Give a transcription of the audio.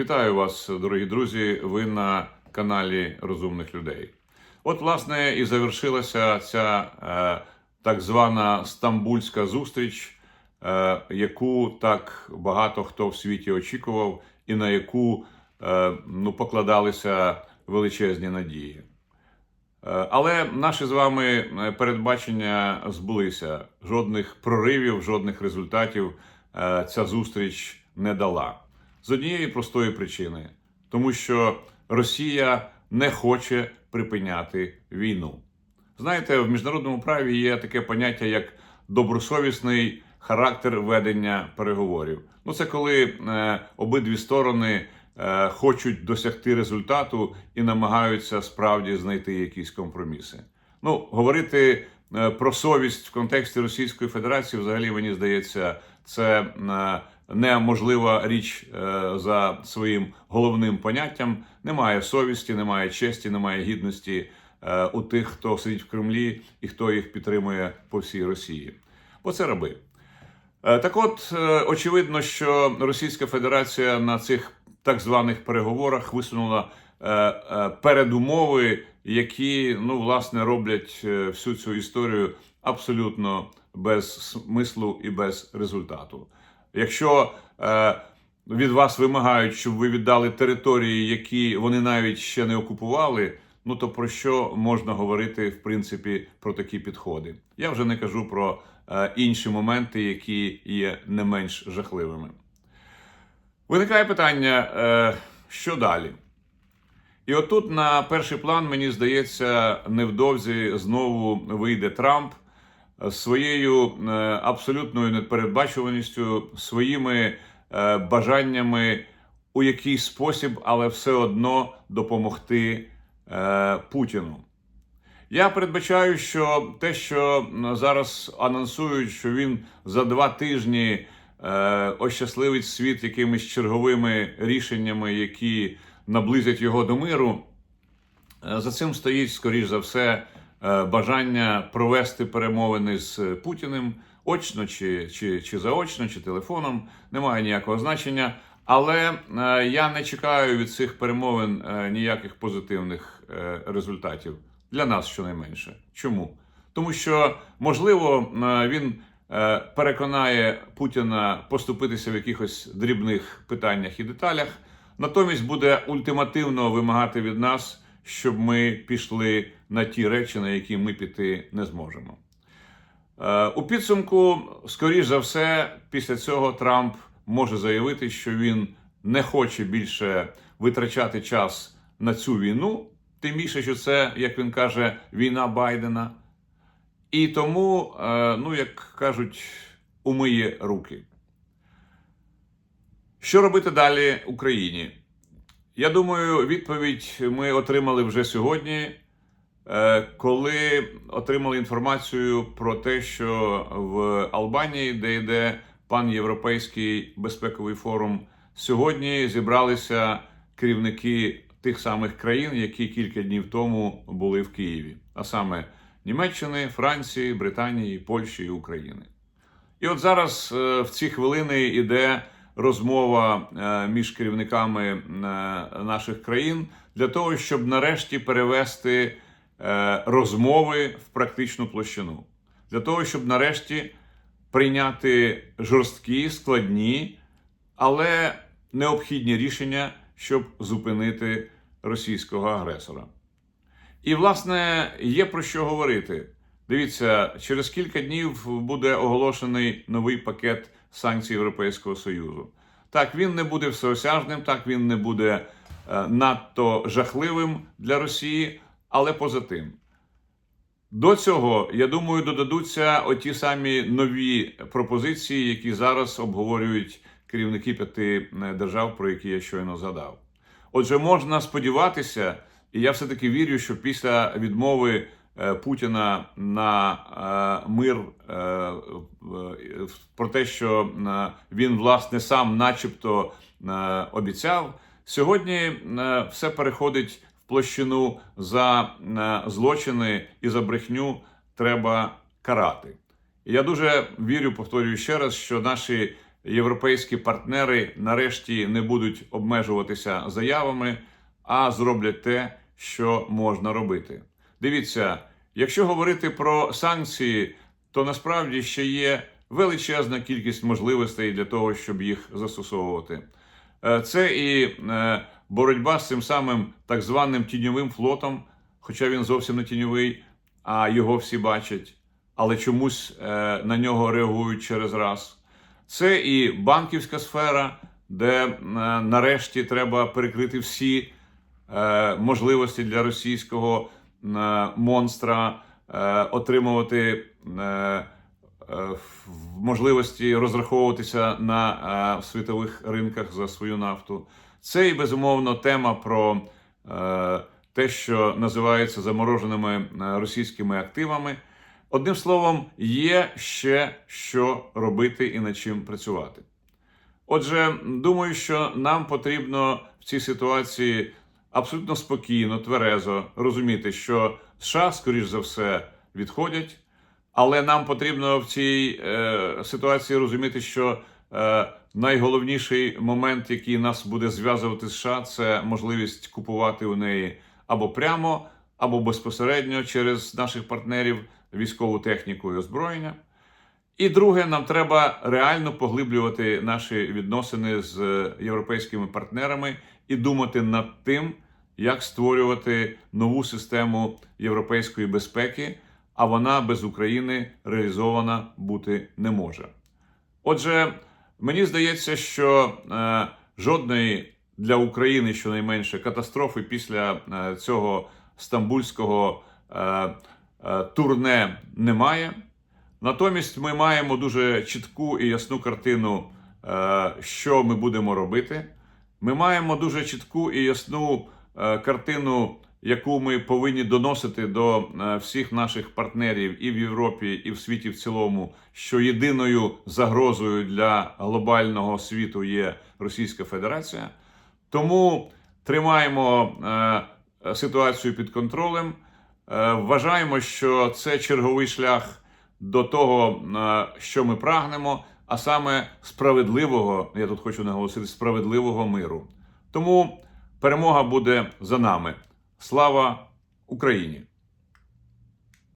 Вітаю вас, дорогі друзі. Ви на каналі Розумних людей. От, власне, і завершилася ця е, так звана стамбульська зустріч, е, яку так багато хто в світі очікував, і на яку е, ну, покладалися величезні надії. Е, Але наші з вами е, передбачення збулися. Жодних проривів, жодних результатів е, ця зустріч не дала. З однієї простої причини, тому що Росія не хоче припиняти війну. Знаєте, в міжнародному праві є таке поняття як добросовісний характер ведення переговорів. Ну, це коли е, обидві сторони е, хочуть досягти результату і намагаються справді знайти якісь компроміси. Ну, говорити про совість в контексті Російської Федерації, взагалі, мені здається, це е, неможлива річ е, за своїм головним поняттям. Немає совісті, немає честі, немає гідності е, у тих, хто сидить в Кремлі і хто їх підтримує по всій Росії. Бо це раби. Е, Так от, е, очевидно, що Російська Федерація на цих так званих переговорах висунула е, е, передумови, які ну, власне роблять е, всю цю історію абсолютно без смислу і без результату. Якщо е, від вас вимагають, щоб ви віддали території, які вони навіть ще не окупували, ну то про що можна говорити в принципі про такі підходи? Я вже не кажу про е, інші моменти, які є не менш жахливими. Виникає питання, е, що далі? І отут на перший план, мені здається, невдовзі знову вийде Трамп своєю е, абсолютною непередбачуваністю, своїми е, бажаннями у якийсь спосіб, але все одно допомогти е, Путіну. Я передбачаю, що те, що зараз анонсують, що він за два тижні ощасливить світ якимись черговими рішеннями, які наблизять його до миру, е, за цим стоїть, скоріш за все, е, бажання провести перемовини з Путіним очно чи, чи, чи заочно, чи телефоном, немає ніякого значення. Але е, я не чекаю від цих перемовин ніяких позитивних результатів для нас, щонайменше. Чому? Тому що можливо він переконає Путіна поступитися в якихось дрібних питаннях і деталях, натомість буде ультимативно вимагати від нас, щоб ми пішли на ті речі, на які ми піти не зможемо. Е, У підсумку, скоріш за все, після цього Трамп може заявити, що він не хоче більше витрачати час на цю війну, тим більше, що це, як він каже, війна Байдена. І тому, е, ну як кажуть, умиє руки. Що робити далі Україні? Я думаю, відповідь ми отримали вже сьогодні, е, коли отримали інформацію про те, що в Албанії, де йде панєвропейський безпековий форум, сьогодні зібралися керівники тих самих країн, які кілька днів тому були в Києві, а саме Німеччини, Франції, Британії, Польщі і України. І от зараз е, в ці хвилини йде розмова е, між керівниками е, наших країн для того, щоб нарешті перевести е, розмови в практичну площину, для того, щоб нарешті прийняти жорсткі, складні, але необхідні рішення, щоб зупинити російського агресора. І, власне, є про що говорити. Дивіться, через кілька днів буде оголошений новий пакет санкцій Європейського Союзу. Так, він не буде всеосяжним, так він не буде е, надто жахливим для Росії, але поза тим. До цього, я думаю, додадуться оті самі нові пропозиції, які зараз обговорюють керівники п'яти е, держав, про які я щойно згадав. Отже, можна сподіватися, і я все-таки вірю, що після відмови Путіна на е, мир е, про те, що е, він власне сам, начебто, е, обіцяв, сьогодні е, все переходить в площину за е, злочини і за брехню треба карати. Я дуже вірю, повторюю ще раз, що наші європейські партнери нарешті не будуть обмежуватися заявами, а зроблять те, що можна робити. Дивіться, якщо говорити про санкції, то насправді ще є величезна кількість можливостей для того, щоб їх застосовувати. Е, Це і е, боротьба з цим самим так званим тіньовим флотом, хоча він зовсім не тіньовий, а його всі бачать, але чомусь е, на нього реагують через раз. Це і банківська сфера, де нарешті треба перекрити всі можливості для російського монстра е, отримувати е, е, можливості розраховуватися на е, світових ринках за свою нафту. Це і безумовно тема про е, те, що називається замороженими е, російськими активами. Одним словом, є ще що робити і над чим працювати. Отже, думаю, що нам потрібно в цій ситуації абсолютно спокійно, тверезо розуміти, що США, скоріш за все, відходять, але нам потрібно в цій е, ситуації розуміти, що е, найголовніший момент, який нас буде зв'язувати з США, це можливість купувати у неї або прямо, або безпосередньо через наших партнерів військову техніку і озброєння. І друге, нам треба реально поглиблювати наші відносини з європейськими партнерами і думати над тим, як створювати нову систему європейської безпеки, а вона без України реалізована бути не може. Отже, мені здається, що е, жодної для України щонайменше катастрофи після е, цього стамбульського е, е, турне немає. Натомість ми маємо дуже чітку і ясну картину, е, що ми будемо робити. Ми маємо дуже чітку і ясну е, картину, яку ми повинні доносити до е, всіх наших партнерів і в Європі, і в світі в цілому, що єдиною загрозою для глобального світу є Російська Федерація. Тому тримаємо е, ситуацію під контролем. Вважаємо, що це черговий шлях до того, що ми прагнемо, а саме справедливого, я тут хочу наголосити, справедливого миру. Тому перемога буде за нами. Слава Україні!